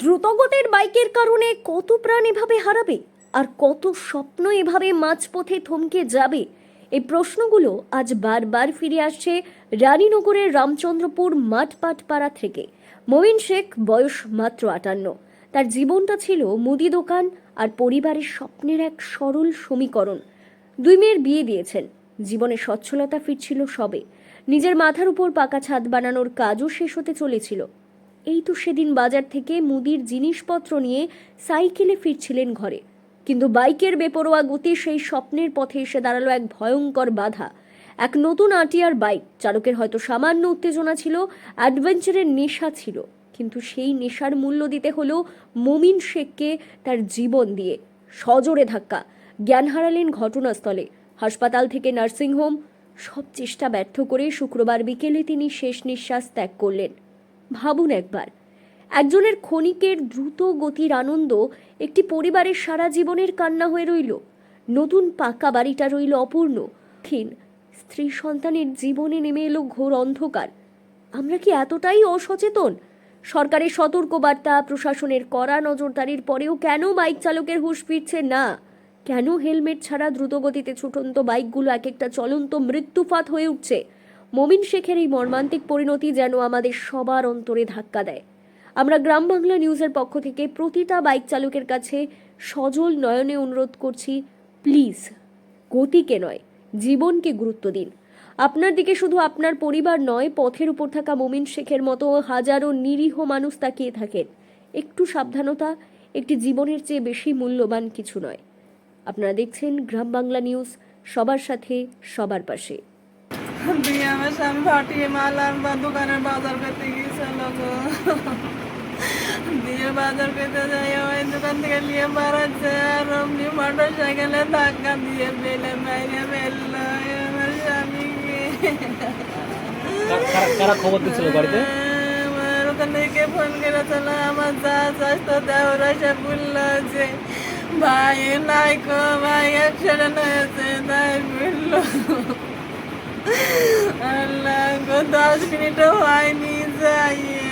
দ্রুতগতির বাইকের কারণে কত প্রাণ এভাবে হারাবে? আর কত স্বপ্ন এভাবে মাঝপথে থমকে যাবে? এই প্রশ্নগুলো আজ বারবার ফিরে আসছে রানীনগরের রামচন্দ্রপুর মাঠপাট পাড়া থেকে। মমিন শেখ, বয়স মাত্র আটান্ন। তার জীবনটা ছিল মুদি দোকান আর পরিবারের স্বপ্নের এক সরল সমীকরণ। দুই মেয়ের বিয়ে দিয়েছেন। জীবনে সচ্ছলতা ফিরছিল সবে। নিজের মাথার উপর পাকা ছাদ বানানোর কাজও শেষ হতে চলেছিল। এই তো সেদিন বাজার থেকে মুদির জিনিসপত্র নিয়ে সাইকেলে ফিরছিলেন ঘরে। কিন্তু বাইকের বেপরোয়া গতি সেই স্বপ্নের পথে এসে দাঁড়াল এক ভয়ঙ্কর বাধা। এক নতুন আটিয়ার বাইক, চালকের হয়তো সামান্য উত্তেজনা ছিল, অ্যাডভেঞ্চারের নেশা ছিল। কিন্তু সেই নেশার মূল্য দিতে হলো মমিন শেখকে তার জীবন দিয়ে। সজোরে ধাক্কা, জ্ঞান হারালেন ঘটনাস্থলে। হাসপাতাল থেকে নার্সিংহোম সব চেষ্টা ব্যর্থ করে শুক্রবার বিকেলে তিনি শেষ নিঃশ্বাস ত্যাগ করলেন। ভাবুন একবার। একজনের ক্ষণিকের দ্রুত গতির আনন্দ একটি পরিবারের সারা জীবনের কান্না হয়ে রইল। নতুন পাকা বাড়িটা রইল অপূর্ণ। ক্ষীণ স্ত্রী সন্তানের জীবনে নেমে এলো ঘোর অন্ধকার। আমরা কি এতটাই অসচেতন? সরকারের সতর্কবার্তা, প্রশাসনের কড়া নজরদারির পরেও কেন বাইক চালকের হুঁশ ফিরছে না? কেন হেলমেট ছাড়া দ্রুতগতিতে ছুটন্ত বাইকগুলো এক একটা চলন্ত মৃত্যুফাত হয়ে উঠছে? মমিন শেখের এই মর্মান্তিক পরিণতি যেন আমাদের সবার অন্তরে ধাক্কা দেয়। আমরা গ্রাম বাংলা নিউজের পক্ষ থেকে প্রতিটা বাইক চালকের কাছে সজল নয়নে অনুরোধ করছি, প্লিজ, গতিকে নয়, জীবনকে গুরুত্ব দিন। আপনার দিকে শুধু আপনার পরিবার নয়, পথের উপর থাকা মমিন শেখের মতো হাজারো নিরীহ মানুষ তাকিয়ে থাকেন। একটু সাবধানতা, একটি জীবনের চেয়ে বেশি মূল্যবান কিছু নয়। আপনারা দেখছেন গ্রাম বাংলা নিউজ, সবার সাথে, সবার পাশে। দিয়ে আমার স্বামী ফাটিয়ে বা দোকানের বাজার করতে গিয়েছিল দিয়ে বাজার করতে যাই ওই দোকান থেকে নিয়ে বাড়াচ্ছে আর অমনি মোটর সাইকেলে ধাক্কা দিয়ে ফেলে বাইরে ফেলল আমার স্বামীকে কারা- খবর দিচ্ছিল বাড়িতে? আমার ওখান ফোন করেছিল আমার যা স্বাস্থ্য দেওরা সে বলল যে ভাই নাই কো ভাই অ্যাক্সিডেন্ট হয়েছে তাই বলল। আল্লাহ গো দশ মিনিটও হয়নি যাইয়ে।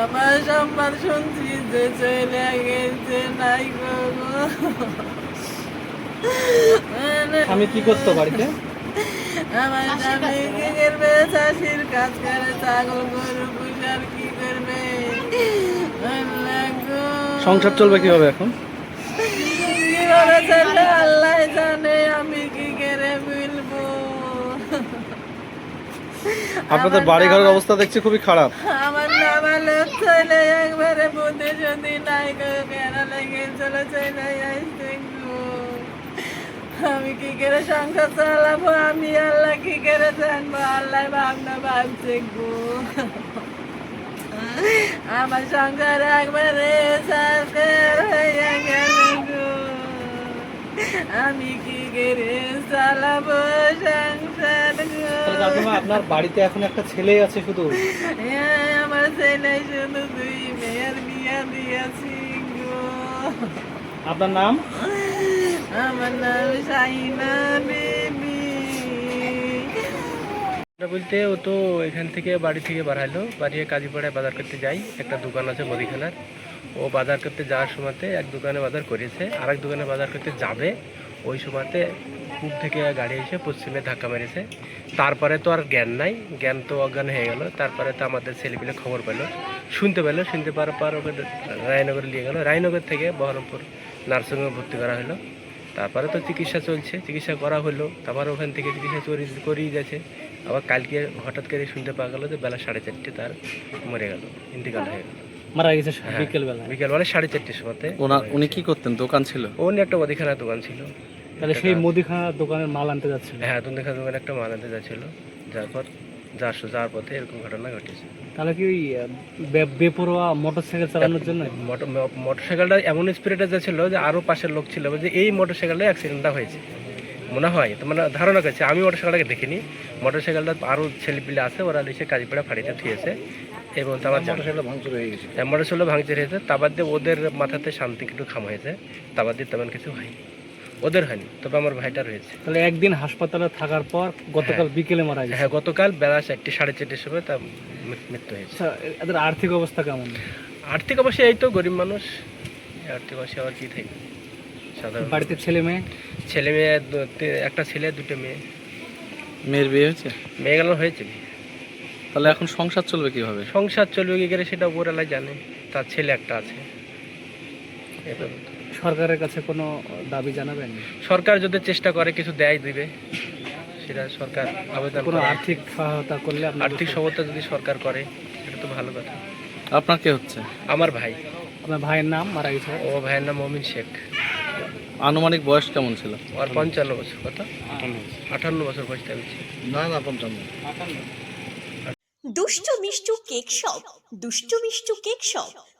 আমার সংবাদ শুনছি যে চলে গেছে নাই গো। স্বামী কি করতো বাড়িতে? আমার স্বামী কি করবে চাষির কাজ করে ছাগল গরু পুষার কি করবে? সংসার চলবে কীভাবে এখন? কীভাবে চলবে? আপনাদের বাড়ি ঘরের অবস্থা দেখছি খুবই খারাপ। আমার নামালোক চলে একবারে বুদ্ধি যদি নাই লেগে চলে চলে আসতে আমি কি করে সংসার চালাবো? আমি আল্লাহ কি করে জানব? আল্লাহ ভাবনা ভাবছে গো। আমার সংসার একবারে সাথের হয়ে গেল গো। আমি কি করে চালাবো সংসার? কাকিমা আপনার বাড়িতে এখন একটা ছেলে আছে শুধু? হ্যাঁ, আমার ছেলে শুধু দুই মেয়ের বিয়া দিয়েছি গো। আপনার নাম? আমার নাম সাইনা বেবি। বলতে ও তো এখান থেকে বাড়ি থেকে বাড়াইলো বাড়িয়ে কাজীপাড়ায় বাজার করতে যাই। একটা দোকান আছে মুদিখানার ও বাজার করতে যাওয়ার সময়তে এক দোকানে বাজার করেছে আর এক দোকানে বাজার করতে যাবে। ওই সময়তে পূব থেকে গাড়ি এসে পশ্চিমে ধাক্কা মেরেছে। তারপরে তো আর জ্ঞান নাই। জ্ঞান তো অজ্ঞান হয়ে গেল। তারপরে তো আমাদের ছেলেপিলে খবর পেল। শুনতে পেল। শুনতে পারার পর ওকে রায়নগরে নিয়ে গেলো। রায়নগর থেকে বহরমপুর নার্সিংহোমে ভর্তি করা হলো। তারপরে তো চিকিৎসা চলছে। চিকিৎসা করা হলো। তারপর ওখান থেকে চিকিৎসা চরি করেই যাচ্ছে আবার কালকে হঠাৎ করে শুনতে পাওয়া গেলো যে বেলা সাড়ে চারটে তার মরে গেল। ইন্তিকাল হয়ে গেলো। মারা গেছে হ্যাঁ। বিকেল বেলা বিকেলবেলা সাড়ে চারটের সময়। উনি কি করতেন? দোকান ছিল? উনি একটা মুদিখানা দোকান ছিল। তাহলে সেই মুদিখানা দোকানের মাল আনতে যাচ্ছিল। হ্যাঁ মুদিখানা দোকানে একটা মাল আনতে যাচ্ছিল। যার পর যার যাওয়ার পথে এরকম ঘটনা ঘটেছে। তাহলে কি ওই বে- বেপরোয়া মোটর সাইকেল চালানোর জন্য মোটর মোটরসাইকেলটা এমন স্পিডে যাচ্ছিল যে আরও পাশের লোক ছিল যে এই মোটরসাইকেলটা অ্যাক্সিডেন্টটা হয়েছে। মনে হয় তো মানে ধারণা করছে আমি মোটরসাইকেলটাকে দেখিনি। মোটর মোটরসাইকেলটা আরও ছেলেপিলে আছে ওরা এসে কাজীপাড়া ফাড়িতে থুয়েছে। এবং তারপর মোটরসাইকেল ভাঙচুর হয়ে গেছে। মোটর মোটরসাইকেল ভাঙচুর হয়েছে তারপর দিয়ে ওদের মাথাতে শান্তি একটু খাম হয়েছে। তারপর দিয়ে তেমন কিছু হয়নি। ওদের হয়নি তবে আমার ভাইটার রয়েছে। তাহলে একদিন হাসপাতালে থাকার পর গতকাল বিকেলে মারা গেছে? হ্যাঁ গতকাল বেলা চারটে সাড়ে চারটের সময় তার মৃত্যু হয়েছে। আচ্ছা এদের আর্থিক অবস্থা কেমন? আর্থিক অবশ্যই এই তো গরিব মানুষ। এই আর্থিক অবশ্যই আবার কি থাকে সাধারণ বাড়িতে ছেলে মেয়ে? ছেলে মেয়ে একটা ছেলে দুটো মেয়ে। মেয়ের বিয়ে হয়েছে? মেয়ে গেল হয়েছে। তাহলে এখন সংসার চলবে কীভাবে? সংসার চলবে কি করে সেটা উপরওয়ালা জানে। তার ছেলে একটা আছে। এবার সরকারের কাছে কোনো দাবি জানাবেন? সরকার যদি চেষ্টা করে কিছু দেয় দিবে। সেটা সরকার আবেদন কোনো আর্থিক সহায়তা করলে আপনার আর্থিক সহায়তা যদি সরকার করে সেটা তো ভালো কথা। আপনার কে হচ্ছে? আমার ভাই। আপনার ভাইয়ের নাম মারা গেছে ও ভাইয়ের নাম মমিন শেখ। আনুমানিক বয়স কেমন ছিল? ওর পঞ্চান্ন বছর। কত? আটান্ন বছর। বয়স থাকছে দুষ্টু Mishtu cake shop. Dushtu Mishtu cake shop.